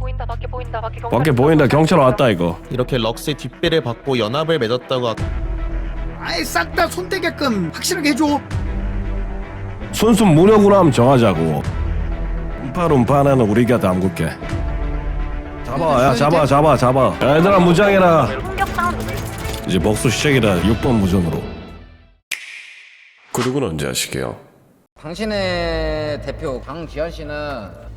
보인다 밖에 보인다 밖에 경찰 밖에 보인다 경찰 왔다 이거. 이렇게 럭스의 뒷배를 받고 연합을 맺었다고 하- 아예 싹 다 손대게끔 확실하게 해줘. 순수 무력으로 한번 정하자고. 음파룸파는 우리가 담글게 잡아 야 잡아 잡아 잡아. 야, 얘들아 무장해라. 충격 사운드 이제 복수 시작이다 6번 무전으로. 그리고는 언제 하시게요? 당신의 대표 강지현 씨는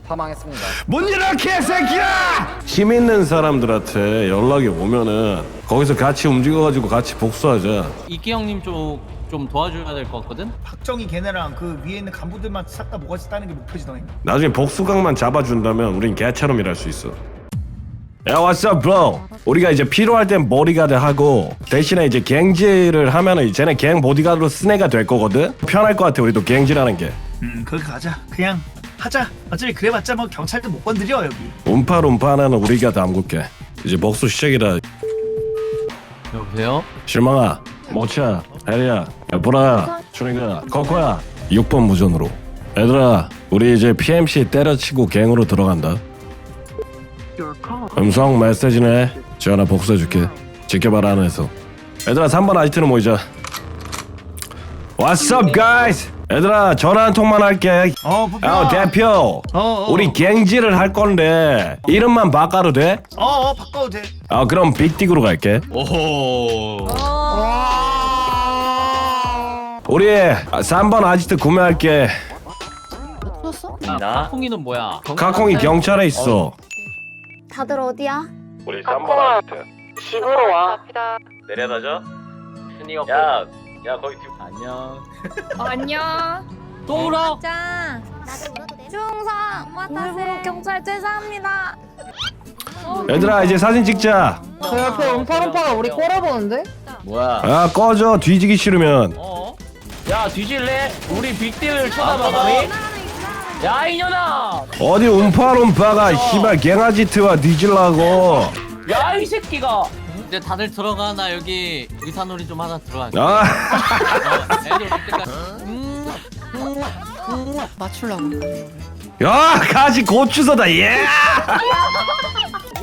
사망했습니다. 문 열어 개새끼야! 힘 있는 사람들한테 연락이 오면은 거기서 같이 움직여가지고 같이 복수하자 이기 형님 쪽 좀 도와줘야 될 것 같거든? 박정희 걔네랑 그 위에 있는 간부들만 싹 다 모가지 따는 게 목표지 너희. 나중에 복수각만 잡아준다면 우린 개처럼 일할 수 있어 야 what's up bro 우리가 이제 필요할 땐 보디가드 하고 대신에 이제 갱질을 하면은 쟤네 갱 보디가드로 쓴 애가 될 거거든 편할 것 같아 우리도 갱질하는 게 음, 그렇게 가자. 그냥 하자. 어차피 그래봤자 뭐 경찰도 못 건드려 여기. 움파룸파는 우리가 담글게. 이제 복수 시작이다 여보세요? 실망아 모차 해리야 야보라 준이가 코코야. 6번 무전으로. 얘들아 우리 이제 PMC 때려치고 갱으로 들어간다. 음성 메시지네. 지원아 복수해줄게. 지켜봐라 안에서. 얘들아 3번 아지트는 모이자 What's up guys 얘들아 전화 한 통만 할게 어, 부표. 야 대표 어, 어. 우리 갱질을 할 건데 이름만 바꿔도 돼? 어, 어, 바꿔도 돼. 아 그럼 빅딕으로 갈게 오호 우리 3번 아지트 구매할게 나 카콩이는 뭐야? 카콩이 경찰에 있어 다들 어디야? 우리 카콩아. 집으로 와 내려다져? 야, 야 거기 뒤 안녕. 안녕. 또 울어? 짠. 나도 울어도 돼? 충성. 일부러 경찰 죄송합니다. 얘들아 이제 사진 찍자 저 옆에 음파음파가 우리 꼬라보는데? 뭐야? 야 꺼져 뒤지기 싫으면 어? 야 뒤질래? 우리 빅딜을 쳐다봐 감히? 야 이년아! 어디 움파룸파가 씨발 갱아지트와 뒤질라고 야 이 새끼가! 이제 다들 들어가 나 여기 의사놀이 좀 하나 들어갈게. 아 어, 애들 올 때까지. 음, 맞추려고. 야 가지 고추서다 예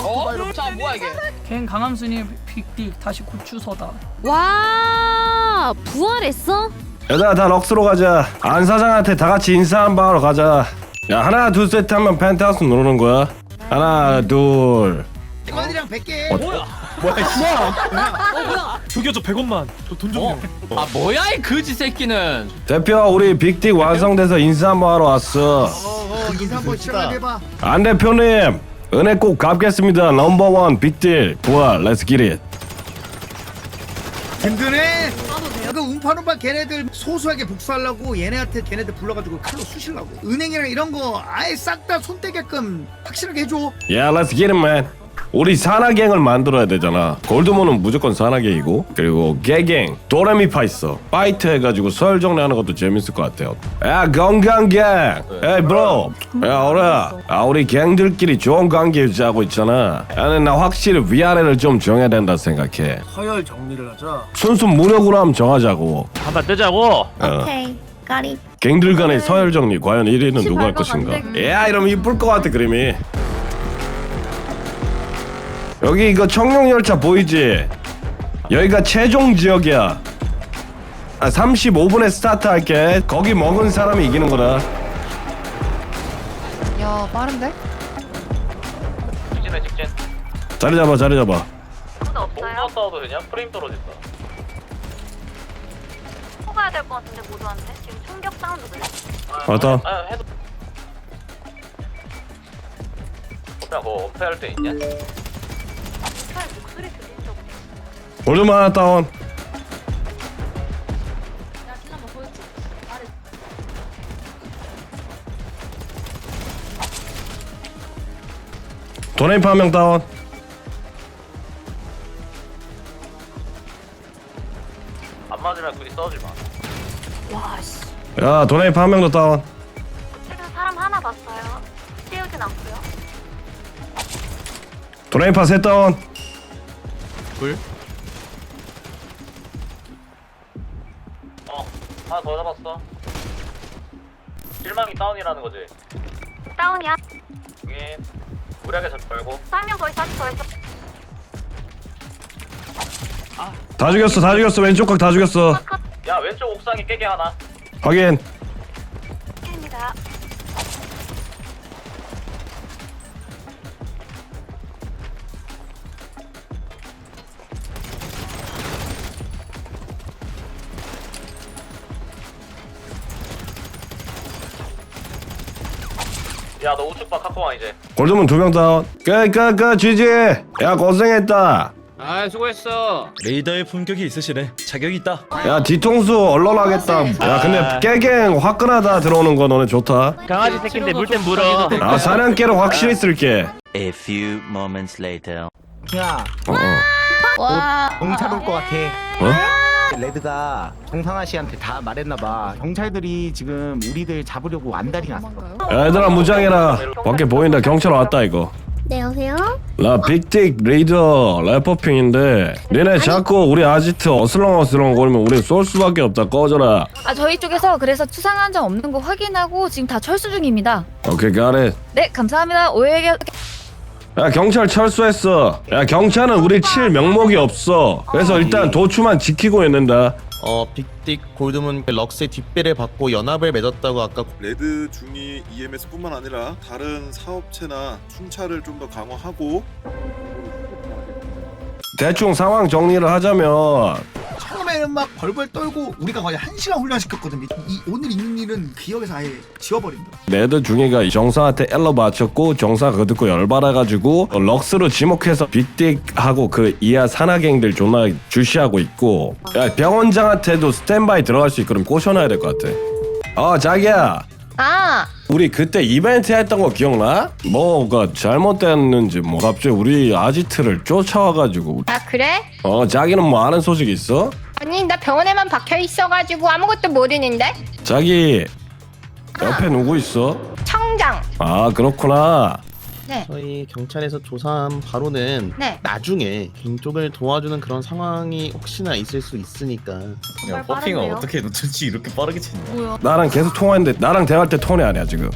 어? 자 뭐야 이게? 갱 강함순이 빅빅 다시 고추서다. 와 부활했어? 얘들아 다 럭스로 가자 안 사장한테 다 같이 인사 한 방으로 가자 야 하나 둘 셋 하면 펜트하우스 누르는 거야 하나 둘 직원이랑 100개. 저기요 저 100원만. 저돈 좀요. 아 뭐야 이 거지 새끼는? 대표 우리 빅딕 완성돼서 인사 한번 하러 왔어. 어, 인사 한번 시원하게 해봐. 안 대표님 은혜 꼭 갚겠습니다. 넘버원 빅딜. 부활 렛츠 기릿 든든해. 그 운파운파 걔네들 소소하게 복수하려고 얘네한테 걔네들 불러가지고 칼로 쑤시려고. 은행이랑 이런 거 아예 싹 다 손대게끔 확실하게 해줘. 야 렛츠 기릿 맨 우리 산하갱을 만들어야 되잖아. 골드문은 무조건 산하갱이고 그리고 개갱 도레미파 있어 파이트 해가지고 서열 정리하는 것도 재밌을 것 같아요. 야 건강갱! 에이 브로! 야 어라! 아 우리 갱들끼리 좋은 관계 유지하고 있잖아. 야나 확실히 위아래를 좀 정해야 된다 생각해. 서열 정리를 하자. 순수 무력으로 한번 정하자고. 한판 뜨자고. 어. 오케이 까리. 갱들 간의 서열 정리 과연 1위는 누가 할 것인가? 야 이러면 이쁠 것 같아 그림이. 여기 이거 청룡 열차 보이지? 여기가 최종 지역이야. 아 35분에 스타트 할게. 거기 먹은 사람이 이기는 거다. 야 빠른데? 직진해 직진. 자리 잡아 자리 잡아. 아무도 없어요? 싸워도 되냐? 프레임 떨어진다. 뽑아야 될 것 같은데 모두한테 지금 충격 사운드 그래 왔다. 아 해도. 그냥 뭐 어패할 때 있냐? 목소리 적 볼좀 하나 다운. 도네이프 한 명 다운. 안 맞으면 굳이 싸우지 마. 야 도네이프 한 명 더 다운. 지금 사람 하나 봤어요 띄우진 않고요 도네이프 셋 다운. 어 하나 더 잡았어. 실망이 다운이라는 거지. 다운이야. 여기 무리하게 잡지 말고. 한명더 있어, 한명더 있어. 다 죽였어 다 죽였어. 왼쪽 각다 죽였어. 야 왼쪽 옥상에 깨게 하나. 확인 야 너 우측 봐 갖고 와 이제 골드문 두 명 다운 끝끝끝 GG 야 고생했다 아 수고했어 레이더의 품격이 있으시네. 자격이 있다. 야 뒤통수 얼얼하겠다 야 근데 깨갱 화끈하다 들어오는 거 너네 좋다 강아지 새끼인데 물 땐 물어 아 사냥개로 확실히 쓸게 A few moments later. 야 어, 어. 와. 경찰 올것 같아 어? 레드가 정상아 씨한테 다 말했나봐. 경찰들이 지금 우리들 잡으려고 안달이 났어. 야, 얘들아 무장해라. 밖에 보인다. 경찰 왔다 이거. 네, 여보세요? 나 빅딕 레이더 래퍼핑인데 니네 자꾸 우리 아지트 어슬렁어슬렁 거리면 우리 쏠 수밖에 없다. 꺼져라. 아, 저희 쪽에서 그래서 추상한 점 없는 거 확인하고 지금 다 철수 중입니다. 오케이 가래 네, 감사합니다. 오해게 야 경찰 철수했어. 야 경찰은 우리 칠 명목이 없어. 그래서 일단 도추만 지키고 있는다. 어 빅딕 골드문 럭스의 뒷배를 받고 연합을 맺었다고 아까 레드 중이 EMS뿐만 아니라 다른 사업체나 순찰을 좀 더 강화하고 대충 상황 정리를 하자면 처음에는 막 벌벌 떨고 우리가 거의 한 시간 훈련시켰거든. 이, 이 오늘 있는 일은 기억에서 아예 지워버린다. 레드 중이가 정사한테 엘러 맞췄고 정사 그거 듣고 열받아가지고 럭스로 지목해서 빅딕하고 그 이하 산악행들 존나 주시하고 있고 야 병원장한테도 스탠바이 들어갈 수 있거든 꼬셔놔야 될 것 같아 어 자기야 아, 우리 그때 이벤트 했던 거 기억나? 뭐가 잘못됐는지 뭐 갑자기 우리 아지트를 쫓아와가지고 아 그래? 어 자기는 뭐 아는 소식 있어? 아니, 나 병원에만 박혀 있어가지고 아무것도 모르는데. 자기 옆에 누구 있어? 청장. 아 그렇구나 저희 경찰에서 조사한 바로는 네. 나중에 갱 쪽을 도와주는 그런 상황이 혹시나 있을 수 있으니까 야, 버핑을 어떻게 놓쳤지 이렇게 빠르게 친다. 나랑 계속 통화했는데 나랑 대화할 때 톤이 아니야 지금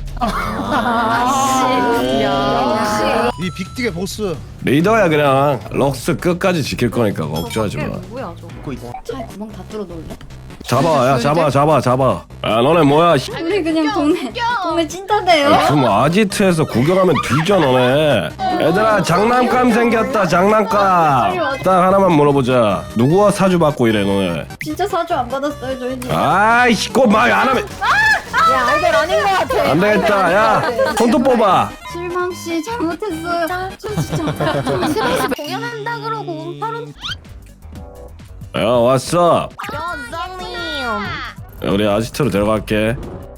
이 빅딕의 보스. 리더야 그냥 럭스 끝까지 지킬 거니까 걱정하지 마 뭐야, 저거? 있어 차에 구멍 다 뚫어 놓을래? 잡아 야 잡아 잡아 잡아 야 너네 뭐야 씨. 우리 그냥 동네 동네 찐따대요. 지금 아지트에서 구경하면 뒤져 너네 얘들아 장난감 생겼다 장난감 딱 하나만 물어보자 누구와 사주 받고 이래 너네 진짜 사주 안 받았어요, 저희는. 아이씨 꼭말안 하면 야, 아이돌 아닌 것 같아. 안 되겠다 야 손톱 뽑아 실망 씨 잘못했어요. 저 진짜 공연한다 그러고 운파론 야 왔어. 우리 아지트로 데려갈게.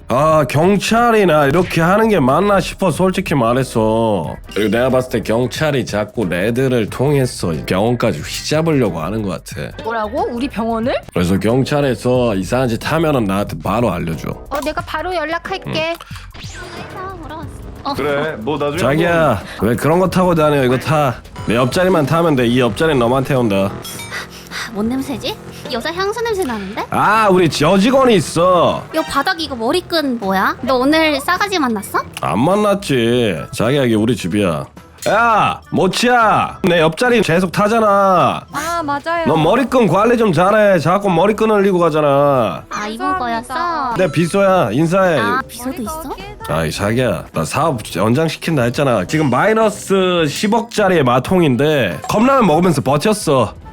아 경찰이나 이렇게 하는 게 맞나 싶어 솔직히 말해서. 그리고 내가 봤을 때 경찰이 자꾸 레드를 통해서 병원까지 휘잡으려고 하는 것 같아. 뭐라고? 우리 병원을? 그래서 경찰에서 이상한 짓 하면은 나한테 바로 알려줘. 어, 내가 바로 연락할게. 그래 뭐 나중에 자기야 왜 그런 거 타고 다녀? 이거 타내 옆자리만 타면 돼이 옆자리는 너만 태운다 뭔 냄새지? 여자 향수 냄새 나는데? 아 우리 여직원이 있어 요 바닥 이거 머리끈 뭐야? 너 오늘 싸가지 만났어? 안 만났지 자기야 이게 우리 집이야 야 모치야 내 옆자리 계속 타잖아 아 맞아요. 너 머리끈 관리 좀 잘해 자꾸 머리끈 흘리고 가잖아 아 이분 거였어? 내 비서야 인사해 아 비서도 있어? 아이 자기야 나 사업 연장시킨다 했잖아 지금 마이너스 10억짜리 마통인데 컵라면 먹으면서 버텼어 아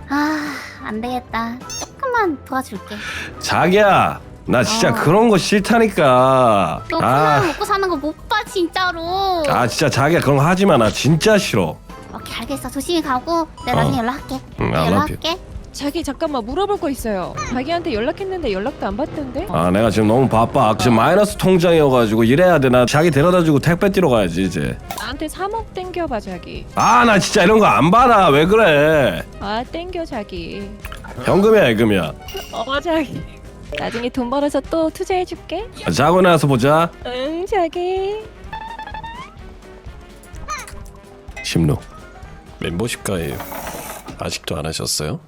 안 되겠다. 조금만 도와줄게. 자기야 나 진짜 어. 그런 거 싫다니까 너 아, 콩나물 먹고 사는 거 못 봐 진짜로. 아 진짜 자기야 그런 거 하지 마 나 진짜 싫어 오케이 알겠어. 조심히 가고 내가 나중에 어. 연락할게. 응, 내가 연락해. 연락할게. 자기 잠깐만 물어볼 거 있어요. 자기한테 연락했는데 연락도 안 받던데? 아 내가 지금 너무 바빠 지금 마이너스 통장이어가지고 일해야 돼나 자기 데려다주고 택배 뛰러 가야지 이제 나한테 3억 땡겨봐 자기. 아 나 진짜 이런 거 안 받아 왜 그래 아 땡겨 자기. 현금이야 예금이야 어 자기. 나중에 돈 벌어서 또 투자해줄게. 자고 나서 보자 응 자기. 심노 멤버십 가입 아직도 안 하셨어요?